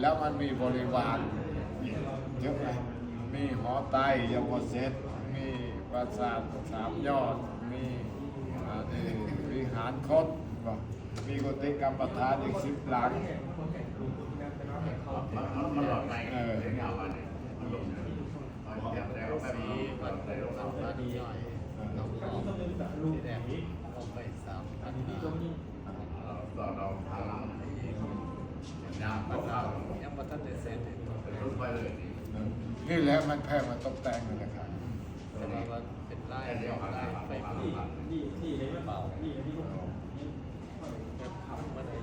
แล้วมันมีบริวารเยอะไหมมีหอไตรยมเซตมีปราสาทสามยอด มีอ่านี่วิหารคดบอกมีกุฏิกรรมประธานอีกสิบหลังมันมันหลอดไปเออเงามันเนี่ยมันหลงมันเจ็บแล้วไปมีมันเลยลงสามพันย่อยน้องของที่แรกลงไปสามพันห้าเราเราทางน้ำน้ำก็เข้า ยังมาทันได้เสร็จเลยลุกไปเลยนี่นี่แหละมันแพ้มาตกแต่งเลยนะครับแต่ว่ามันเป็นไล่ไล่ไปที่ที่เบามันอายุ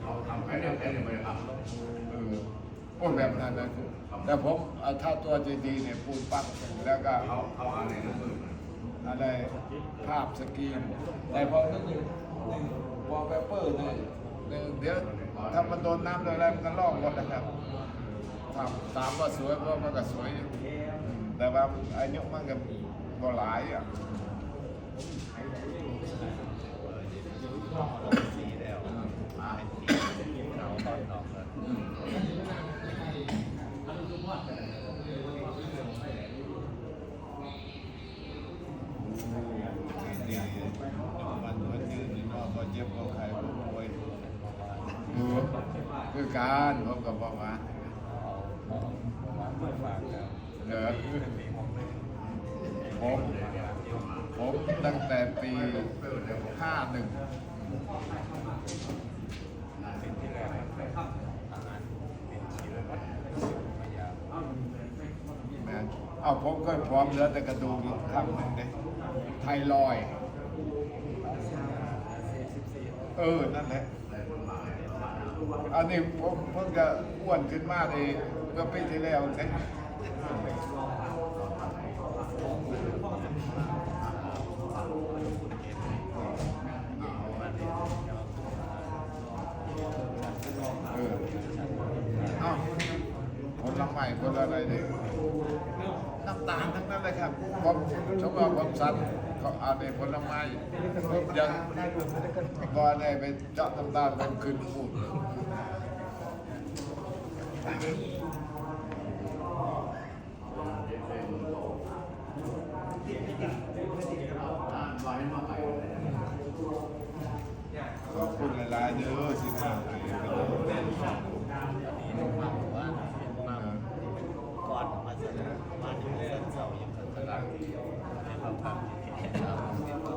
เขาทำแค่เดียวแค่เดียวไม่ได้ทำเออโอ้แบบนั้นนะแต่ผมเอาถ้าตัวดีๆเนี่ยปูนปั้นแล้วก็เขาเขาหาในน้ำมืออะไรภาพสกรีนแต่พอนึกถึงวอลเปเปอร์เนี่ยหนึ่งเดี๋ยวถ้ามันโดนน้ำโดนอะไรมันก็ลอกหมดนะครับ ทำตามว่าสวยเพราะมันก็สวยอยู่อืมแต่ว่าอายุมันก็บ่หลายอะสีแล้วมาเขาตอนนอกเลยดีมันมันยืนนี่เนาะบ่เจ็บบ่ไข้บ่ป่วยเออคือการผมก็บอกว่าเอามา เพื่อฝากกันเด้อผมผมตั้งแต่ปี51แรกมันเป็นอาหารเป็นชีววัตถุพยาแม่นเอาผมก็พร้อมเลือแต่กระดูกอีกครั้งหนึ่งเด้ไทรอย เออ นั่นแหละ อันนี้ผมเพิ่งจะอ้วนขึ้นมากเลย เมื่อปีที่แล้วใช่เออเอ้าผลไม้ผลอะไรเนี่ยน้ำตาลทั้งนั้นเลยครับผมชอบว่าผมสันเขาเอาในผลไม้ยังก่อนเนี่ยไปเจาะน้ำตาลผมขึ้นพูด ขอบคุณหลายๆเด้อสิมาให้ไปเด้ออันนี้ต้องมาว่ามาก่อนมาเสนอมาถึงเส้นเสายังกันตลาดให้เราทำ